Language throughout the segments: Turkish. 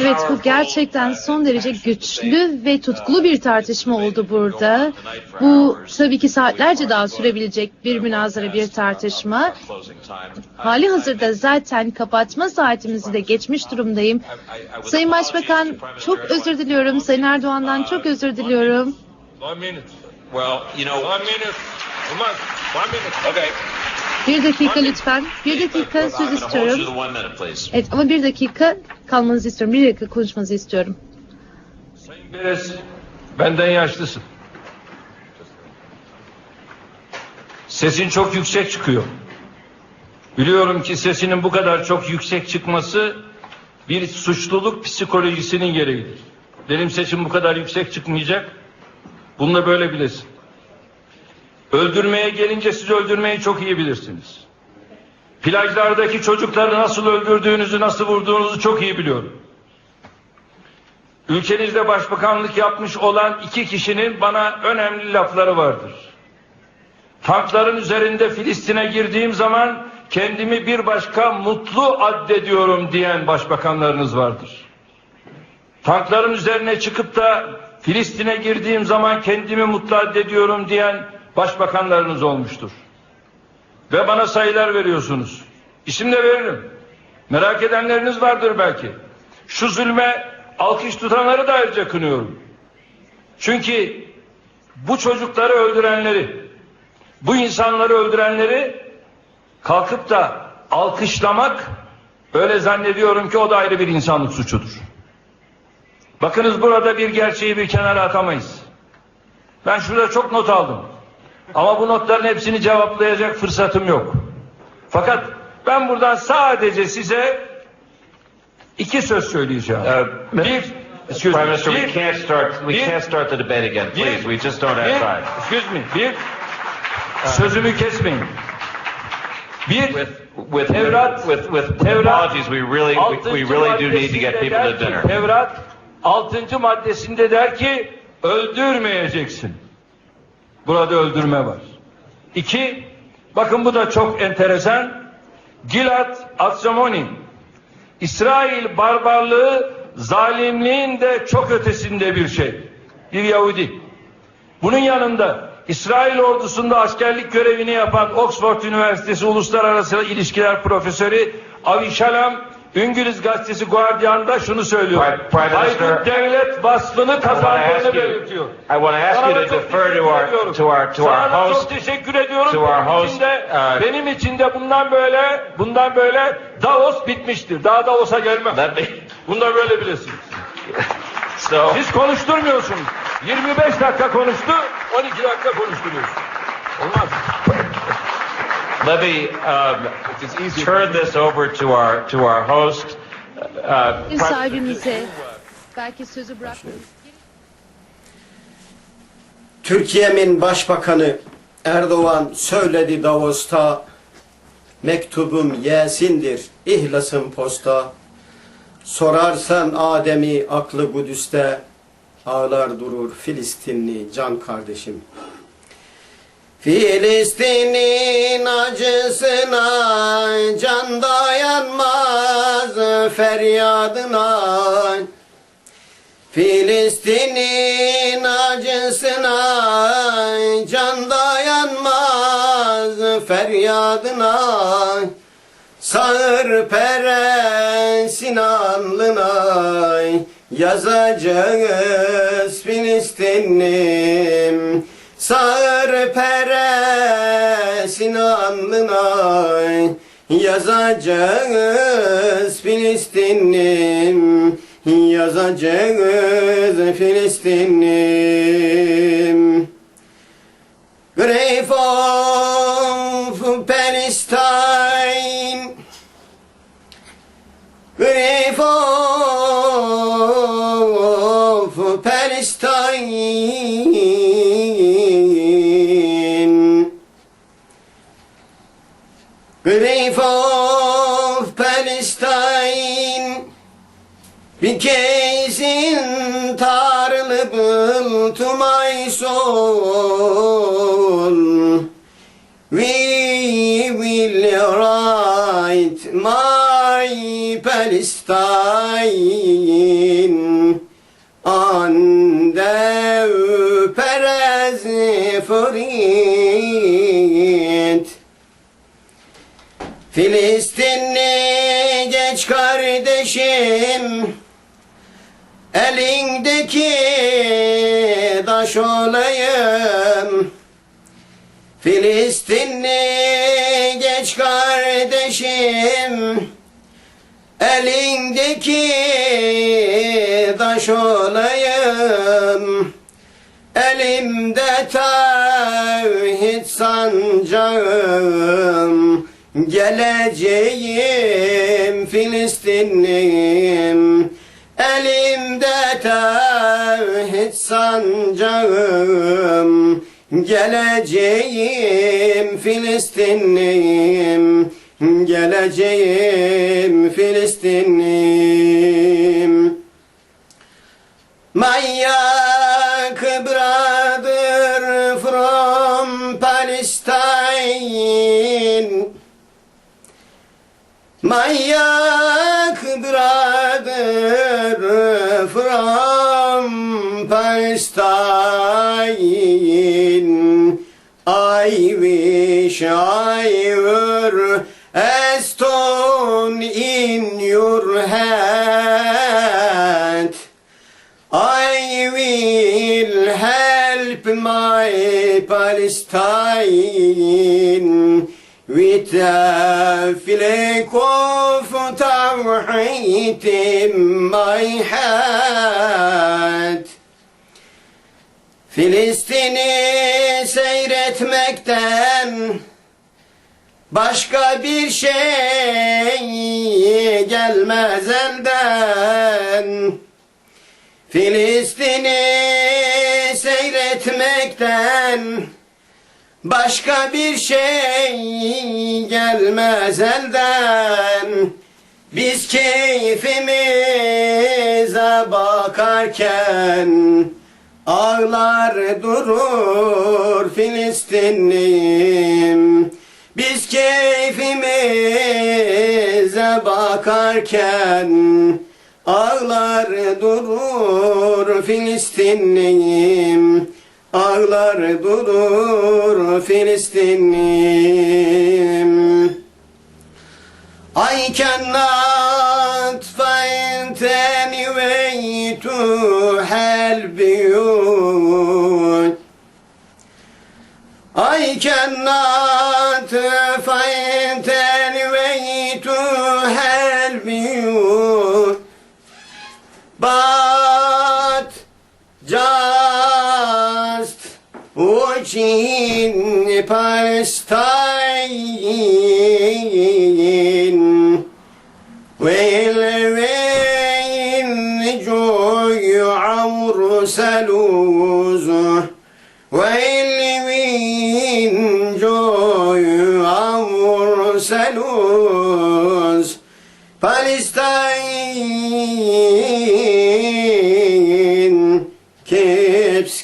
Evet bu gerçekten son derece güçlü ve tutkulu bir tartışma oldu burada. Bu tabii ki saatlerce daha sürebilecek bir münazara bir tartışma. Hali hazırda zaten kapatma saatimizi de geçmiş durumdayım. Sayın Başbakan çok özür diliyorum. Sayın Erdoğan'dan çok özür diliyorum. Well, you know, One minute. Come on. One minute. okay. Bir dakika lütfen. Bir dakika söz istiyorum. Evet ama bir dakika kalmanızı istiyorum. Bir dakika konuşmanızı istiyorum. Sayın Beres, benden yaşlısın. Sesin çok yüksek çıkıyor. Biliyorum ki sesinin bu kadar çok yüksek çıkması bir suçluluk psikolojisinin gereğidir. Benim sesim bu kadar yüksek çıkmayacak. Bunu da böyle bilesin. Öldürmeye gelince siz öldürmeyi çok iyi bilirsiniz. Plajlardaki çocukları nasıl öldürdüğünüzü, nasıl vurduğunuzu çok iyi biliyorum. Ülkenizde başbakanlık yapmış olan iki kişinin bana önemli lafları vardır. Tankların üzerinde Filistin'e girdiğim zaman kendimi bir başka mutlu addediyorum diyen başbakanlarınız vardır. Tankların üzerine çıkıp da Filistin'e girdiğim zaman kendimi mutlu addediyorum diyen başbakanlarınız olmuştur. Ve bana sayılar veriyorsunuz. İsim de veririm. Merak edenleriniz vardır belki. Şu zulme alkış tutanları da ayrıca kınıyorum. Çünkü bu çocukları öldürenleri, bu insanları öldürenleri kalkıp da alkışlamak öyle zannediyorum ki o da ayrı bir insanlık suçudur. Bakınız burada bir gerçeği bir kenara atamayız. Ben şurada çok not aldım. Ama bu notların hepsini cevaplayacak fırsatım yok. Fakat ben buradan sadece size iki söz söyleyeceğim. Uh, bir, excuse Prime me, Minister, we bir, can't start. We bir- can't start the debate again, bir- please. We just don't have bir, time. excuse me, bir, sözümü kesmeyin. Bir, With with Tevrat, with with Tevrat, apologies, we really we, we really do need to get people to dinner. Tevrat 6. maddesinde der ki öldürmeyeceksin. Burada öldürme var. İki, bakın bu da çok enteresan. Gilad Atsamoni. İsrail barbarlığı zalimliğin de çok ötesinde bir şey. Bir Yahudi. Bunun yanında İsrail ordusunda askerlik görevini yapan Oxford Üniversitesi Uluslararası İlişkiler Profesörü Avi Shalom İngiliz gazetesi Guardian'da şunu söylüyor. Haydut devlet vasfını kazandığını belirtiyor. I want to ask Sana you to çok defer teşekkür to our ediyorum. to our to Sana our da host. çok teşekkür ediyorum. to our benim host, için de, uh, benim için de bundan böyle bundan böyle Davos bitmiştir. Daha Davos'a gelmem. Me. Bunu da böyle bilesiniz. So Siz konuşturmuyorsunuz. 25 dakika konuştu, 12 dakika konuşturuyorsun. Olmaz. Let me um, turn this over to our to our host. Uh, Ev sahibimize belki sözü bırakmayın. Türkiye'min başbakanı Erdoğan söyledi Davos'ta mektubum yesindir ihlasım posta sorarsan Adem'i aklı Kudüs'te ağlar durur Filistinli can kardeşim Filistin'in acısına can dayanmaz feryadına. Filistin'in acısına can dayanmaz feryadına. Sağır pere Sinanlına yazacağız Filistinlim Sağır pere Sinanlına yazacağız Filistinlim yazacağız Filistinlim Grave of Palestine Grave of Palestine To my soul We will write my Palestine an der Perez Frit Filistinli geç kardeşim Elindeki taş olayım. Filistinli geç kardeşim. Elindeki taş olayım. Elimde tevhid sancağım. Geleceğim Filistinliyim Elimde tevhid sancağım Geleceğim Filistinliyim Geleceğim Filistinliyim. Young brother from Palestine. My Palestine I wish I were a stone in your hand I will help my Palestine with a flag of Tawhid in my hand. Filistin'i seyretmekten başka bir şey gelmez elden. Filistin'i seyretmekten başka bir şey gelmez elden. Biz keyfimize bakarken ağlar durur Filistinlim. Biz keyfimize bakarken Ağlar durur Filistinliyim Ağlar durur Filistinliyim I cannot find any way to help you but just watching Palestine our salus will win joy our salus Palestine keeps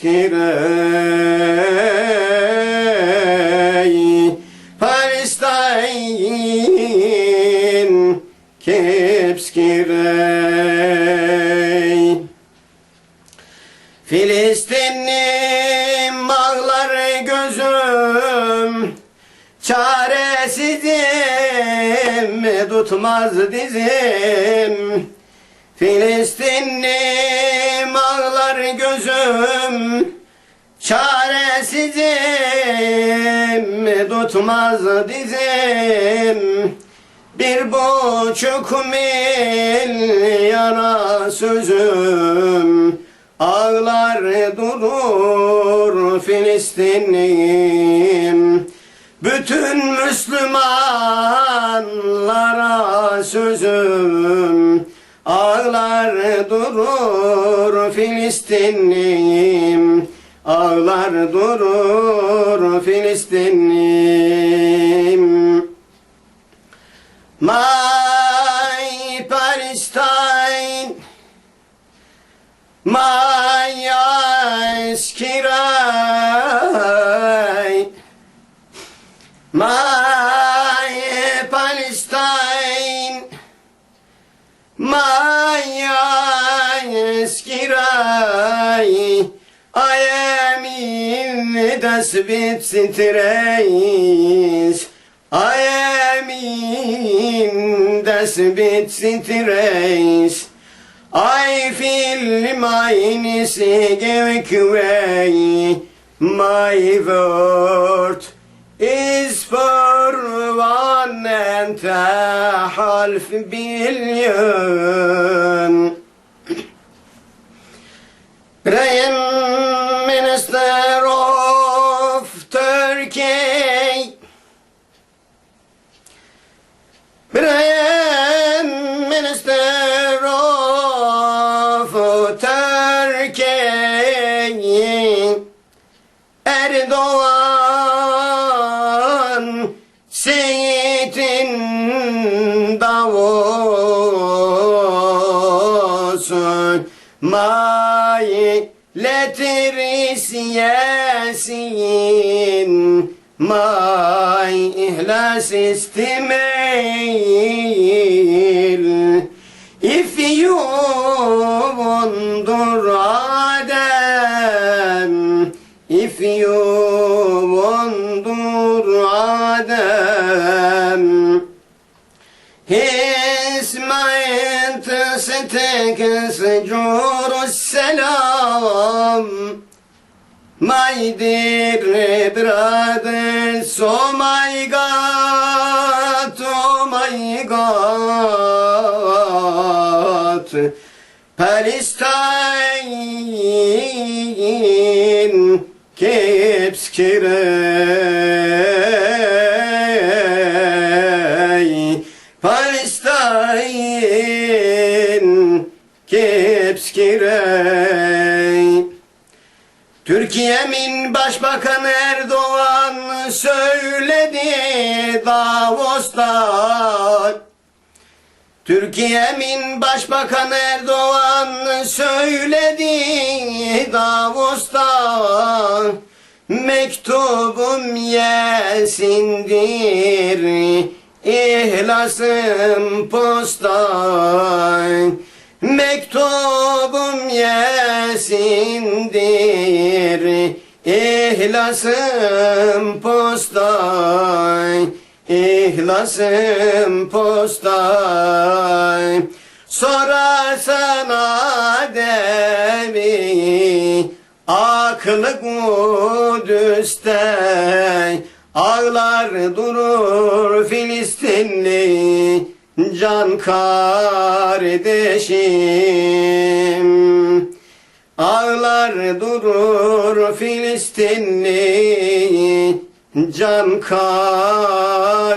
tutmaz dizim. Filistin'im ağlar gözüm Çaresizim. Tutmaz dizim. Bir buçuk milyara sözüm. Ağlar durur Filistin'im Bütün Müslümanlara sözüm Ağlar durur Filistinliyim. Ağlar durur Filistinliyim. My Palestine My eyes ay I am in the sweet strays I am in the feel my insecure way My word is for one and a half billion. Prime Minister of Turkey. Prime Minister of Turkey. Erdoğan Seyit'in Davos'un My letters Yasin My ihlas istemeyil If you wonder Adem If you wonder Adem اسمعت ستكسجور selam. My dear brothers, oh my God, oh my God. Palestine keeps killing. Türkiye'min Başbakanı Erdoğan söyledi Davos'ta. Türkiye'min Başbakanı Erdoğan söyledi Davos'ta. Mektubum yesindir, ihlasım posta. Mektubum yesindir, ihlasım posta. İhlasım posta. Sorarsan Adem'i aklı Kudüs'te Ağlar durur Filistinli can kardeşim. Ağlar durur Filistinli can kardeşim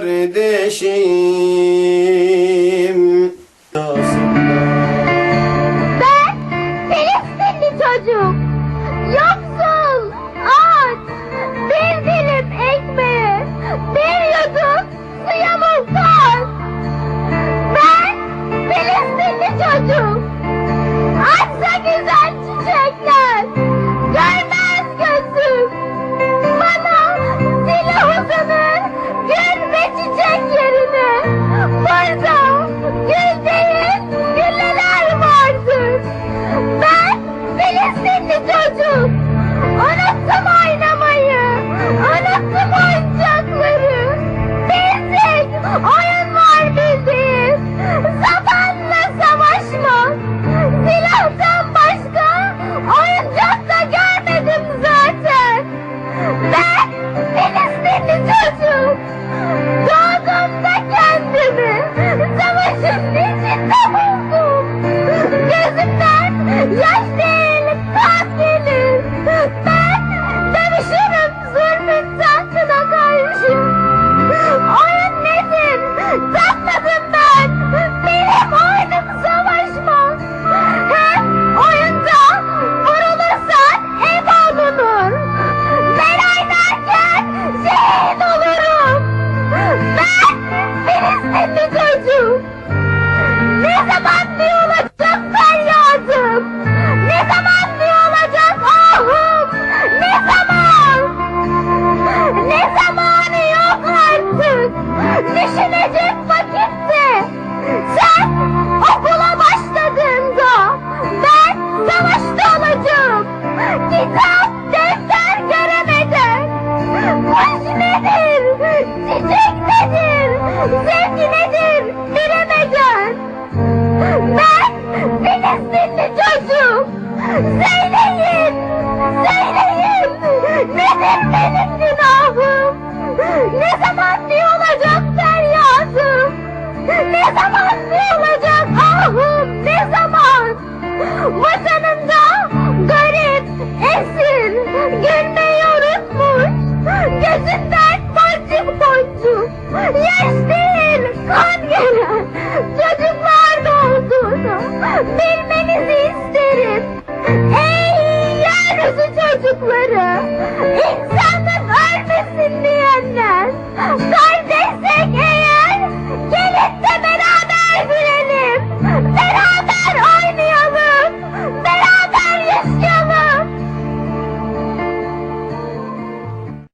Filistinli çocuk.